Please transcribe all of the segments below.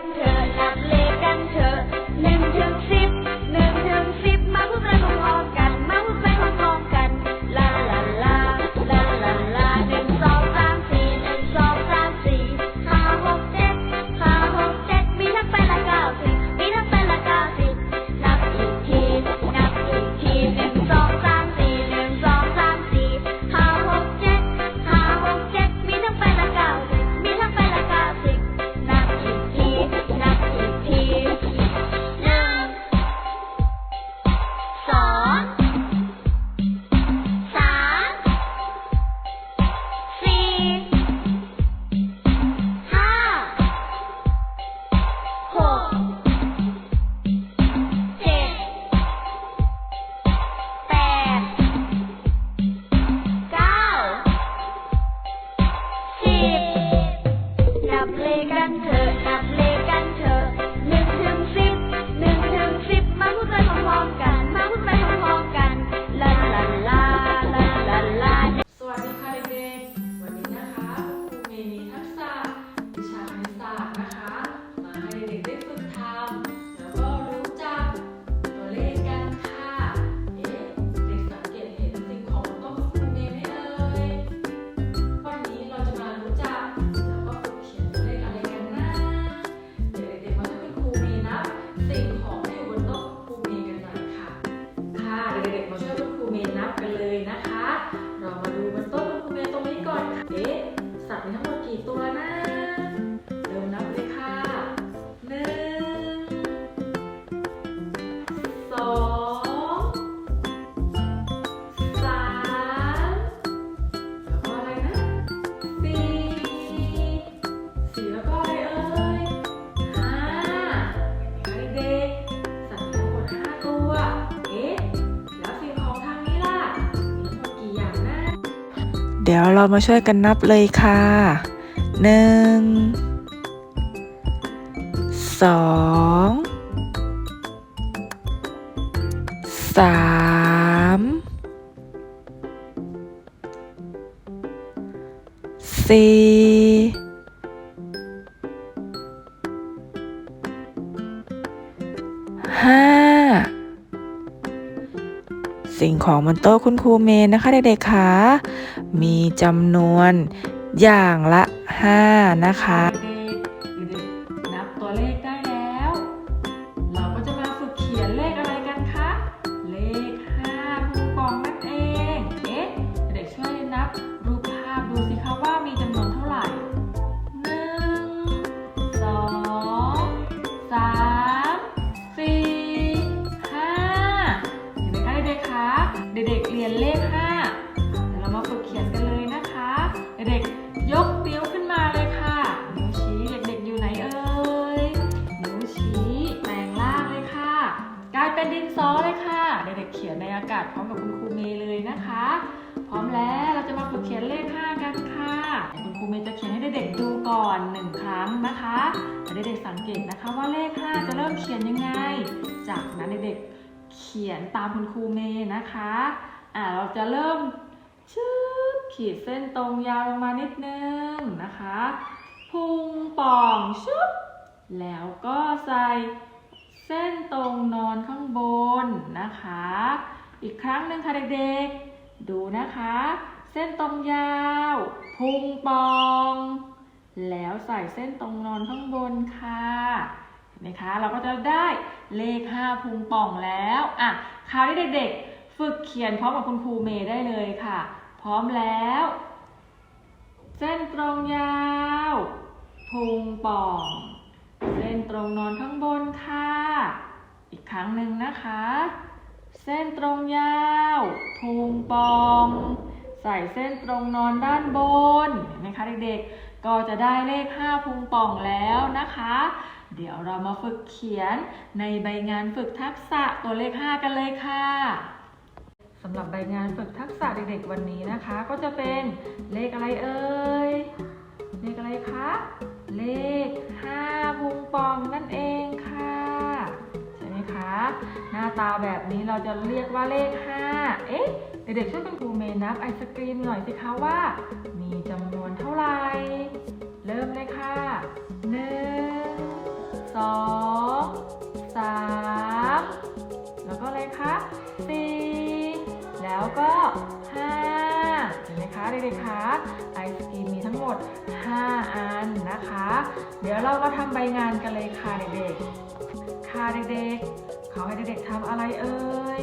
กันเถอะนับเลขกันเถอะหนึ่งถึงสิบ เดี๋ยวเรามาช่วยกันนับเลยค่ะหนึ่งสองสามสี่ สิ่งของบนโต๊ะคุณครูเมย์นะคะเด็กๆค่ะมีจำนวนอย่างละ 5 นะคะ กๆยกนิ้วขึ้นมาเลยค่ะนิ้วชี้เด็กๆอยู่ไหนเอ่ยนิ้วชี้แปลงล่างเลยค่ะ กลายเป็นดินสอเลยค่ะ เด็กๆเขียนในอากาศพร้อมกับคุณครูเมย์เลยนะคะ พร้อมแล้วเราจะมาฝึกเขียนเลข 5 กันค่ะคุณครูเมย์จะเขียนให้เด็กๆดูก่อนหนึ่งครั้งนะคะให้เด็กๆสังเกตนะคะว่าเลข 5 จะเริ่มเขียนยังไง จากนั้นเด็กๆเขียนตามคุณครูเมย์นะคะ อ่าเราจะเริ่มชืบ ขีดเส้นตรงยาวลงมานิดนึงนะคะ พุงป่องชุบแล้วก็ใส่เส้นตรงนอนข้างบนนะคะ อีกครั้งหนึ่งค่ะเด็กๆ ดูนะคะ เส้นตรงยาว พุงป่อง แล้วใส่เส้นตรงนอนข้างบนค่ะเห็นไหมคะ เราก็จะได้เลข 5 พุงป่องแล้ว อะคราวนี้เด็กๆ ฝึกเขียนพร้อมกับคุณครูเมย์ได้เลยค่ะ พร้อมแล้ว เส้นตรงยาวพุงป่อง เส้นตรงนอนข้างบนค่ะ อีกครั้งหนึ่งนะคะ เส้นตรงยาวพุงป่อง ใส่เส้นตรงนอนด้านบนเห็นไหมคะเด็กๆ ก็จะได้เลข 5 พุงป่องแล้วนะคะ เดี๋ยวเรามาฝึกเขียนในใบงานฝึกทักษะตัวเลข 5 กันเลยค่ะ สำหรับใบงานฝึกทักษะเด็กๆวันนี้นะคะ ก็จะเป็นเลขอะไรเอ่ยเลขอะไรคะ เลข5พุงปองนั่นเองค่ะใช่ไหมคะ หน้าตาแบบนี้เราจะเรียกว่าเลข 5 เอ๊ะเด็กๆช่วยเป็นครูเมย์นับไอศกรีมหน่อยสิคะว่า มีจำนวนเท่าไหร่ ด 5 อันนะคะ เดี๋ยวเรามาทำใบงานกันเลยค่ะเด็กๆ ค่ะเด็กๆ เขาให้เด็กๆทำอะไรเอ่ย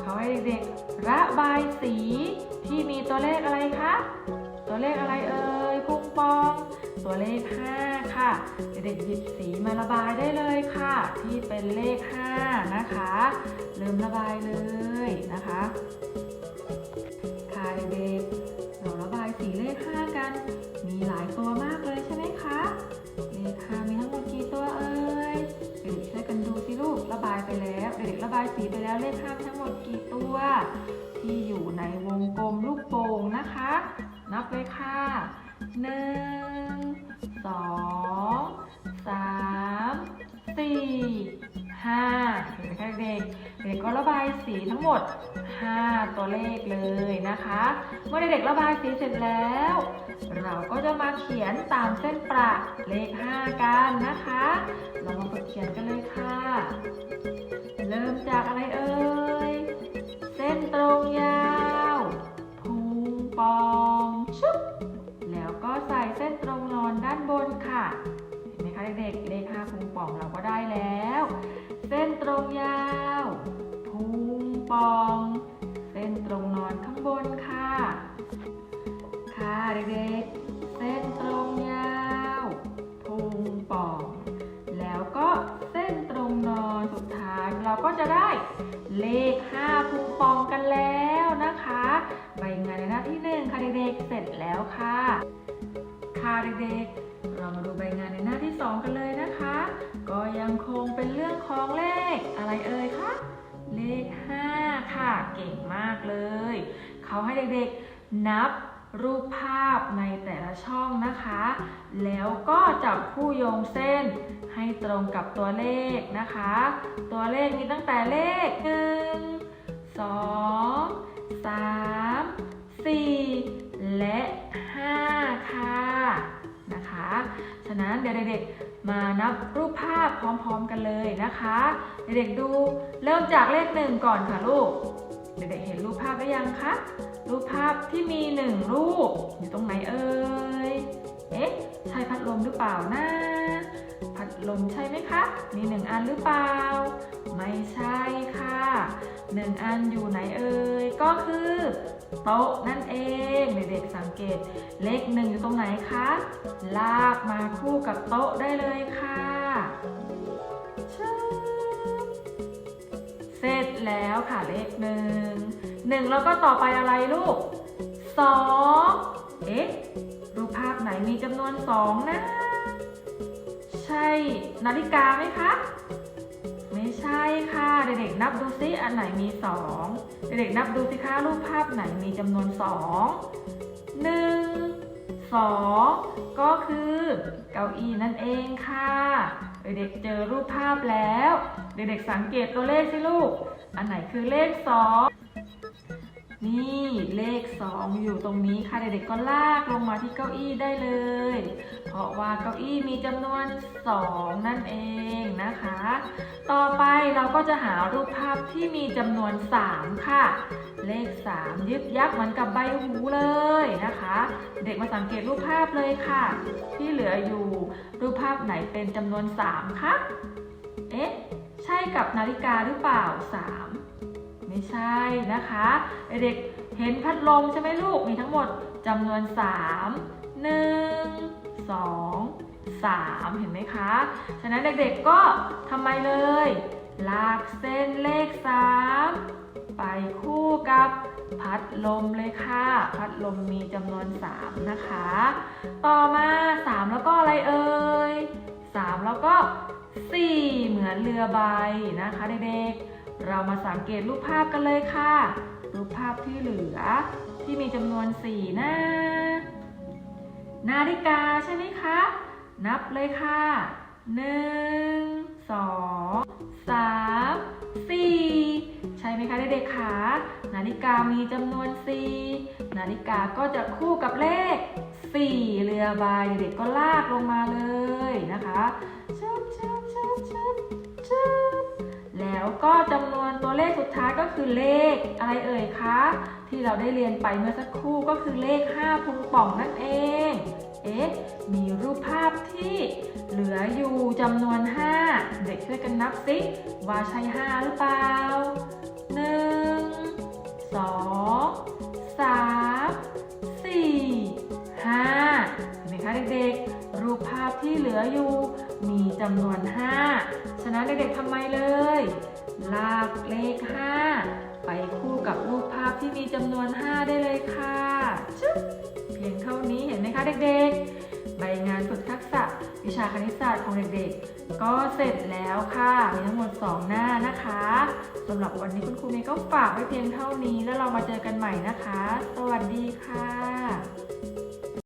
เขาให้เด็กๆ ระบายสีที่มีตัวเลขอะไรคะ ตัวเลขอะไรเอ่ยพุงปอง ตัวเลข 5 ค่ะ เด็กๆหยิบสีมาระบายได้เลยค่ะ ที่เป็นเลข 5 นะคะ เริ่มระบายเลยนะคะ ค่ะเด็กๆ ห้าเห็นไหมคะเด็กเด็กก็ระบายสีทั้งหมด 5 ตัวเลขเลยนะคะ เมื่อเด็กๆระบายสีเสร็จแล้ว เราก็จะมาเขียนตามเส้นประเลข 5 กันนะคะ เรามาฝึกเขียนกันเลยค่ะ เริ่มจากอะไรเอ่ย เส้นตรงยาวพุงปอ เราก็จะได้เลข5พุงปองกันแล้วนะคะ ใบงานในหน้าที่หนึ่งค่ะเด็กๆเสร็จแล้วค่ะค่ะเด็กๆ เรามาดูใบงานในหน้าที่ 2 กันเลยนะคะ ก็ยังคงเป็นเรื่องของเลขอะไรเอ่ยคะเลข 5 ค่ะเก่งมากเลย เขาให้เด็กๆนับ รูปภาพในแต่ละช่องนะคะ แล้วก็จับคู่โยงเส้นให้ตรงกับตัวเลขนะคะ ตัวเลขมีตั้งแต่เลข 1 2 3 4 และ 5 ค่ะนะคะ ฉะนั้นเดี๋ยวเด็กๆมานับรูปภาพพร้อมๆกันเลยนะคะ เด็กๆดูเริ่มจากเลขหนึ่งก่อนค่ะลูก เด็กๆเห็นรูปภาพหรือยังคะ รูปภาพที่มีหนึ่งรูป อยู่ตรงไหนเอ่ย เอ๊ะ ใช่พัดลมหรือเปล่านะ พัดลมใช่ไหมคะ มีหนึ่งอันหรือเปล่า ไม่ใช่ค่ะ หนึ่งอันอยู่ไหนเอ่ย ก็คือโต๊ะนั่นเอง เด็กๆสังเกต เลขหนึ่งอยู่ตรงไหนคะ ลากมาคู่กับโต๊ะได้เลยค่ะชึบเสร็จแล้วค่ะเลขหนึ่ง หนึ่งแล้วก็ต่อไปอะไรลูกสองเอ๊ะ รูปภาพไหนมีจำนวนสองนะ ใช่นาฬิกาไหมคะ ไม่ใช่ค่ะ เด็กๆนับดูซิอันไหนมีสองเด็กๆนับดูสิคะรูปภาพไหนมีจำนวนสองหนึ่งสองก็คือเก้าอี้นั่นเองค่ะ เด็กๆเจอรูปภาพแล้ว เด็กๆสังเกตตัวเลขสิลูก อันไหนคือเลขสอง นี่เลขสองอยู่ตรงนี้ค่ะเด็กๆก็ลากลงมาที่เก้าอี้ได้เลย เพราะว่าเก้าอี้มีจำนวนสองนั่นเองนะคะ ต่อไปเราก็จะหารูปภาพที่มีจำนวน 3 ค่ะ เลข 3 ยึกยักเหมือนกับใบหูเลยนะคะ เด็กมาสังเกตรูปภาพเลยค่ะ ที่เหลืออยู่รูปภาพไหนเป็นจำนวน 3 คะ เอ๊ะ ใช่กับนาฬิกาหรือเปล่า 3 ไม่ใช่นะคะเด็กเห็นพัดลมใช่ไหมลูกมีทั้งหมดจำนวน 3 1 2 3 เห็นไหมคะ ฉะนั้นเด็กๆก็ทำไมเลย ลากเส้นเลข 3 ไปคู่กับพัดลมเลยค่ะ พัดลมมีจำนวน 3 นะคะ ต่อมา 3 แล้วก็อะไรเอ่ย 3 แล้วก็ 4 เหมือนเรือใบนะคะเด็กๆ เรามาสังเกตรูปภาพกันเลยค่ะ รูปภาพที่เหลือ ที่มีจำนวน4หน้า นาฬิกาใช่ไหมคะ นับเลยค่ะหนึ่งสองสามสี่ใช่ไหมคะเด็กๆคะนาฬิกามีจำนวนสี่นาฬิกาก็จะคู่กับเลขสี่เรือใบเด็กๆก็ลากลงมาเลยนะคะชึบชึบชึบ แล้วก็จำนวนตัวเลขสุดท้ายก็คือเลขอะไรเอ่ยคะ ที่เราได้เรียนไปเมื่อสักครู่ก็คือเลข 5 พุงป่องนั่นเอง เอ๊ะ มีรูปภาพที่เหลืออยู่จำนวน 5 เด็กช่วยกันนับสิว่าใช่ 5 หรือเปล่า 1 2 3 4 5เห็นไหมคะเด็กๆ รูปภาพที่เหลืออยู่ มีจำนวน 5 ฉะนั้นเด็กๆทำไมเลย ลากเลข 5 ไปคู่กับรูปภาพที่มีจำนวน 5 ได้เลยค่ะชึบเพียงเท่านี้เห็นไหมคะเด็กๆ ใบงานฝึกทักษะวิชาคณิตศาสตร์ของเด็กๆ ก็เสร็จแล้วค่ะ มีทั้งหมด 2 หน้านะคะสำหรับวันนี้คุณครูเมย์ก็ฝากไว้เพียงเท่านี้แล้วเรามาเจอกันใหม่นะคะ สวัสดีค่ะ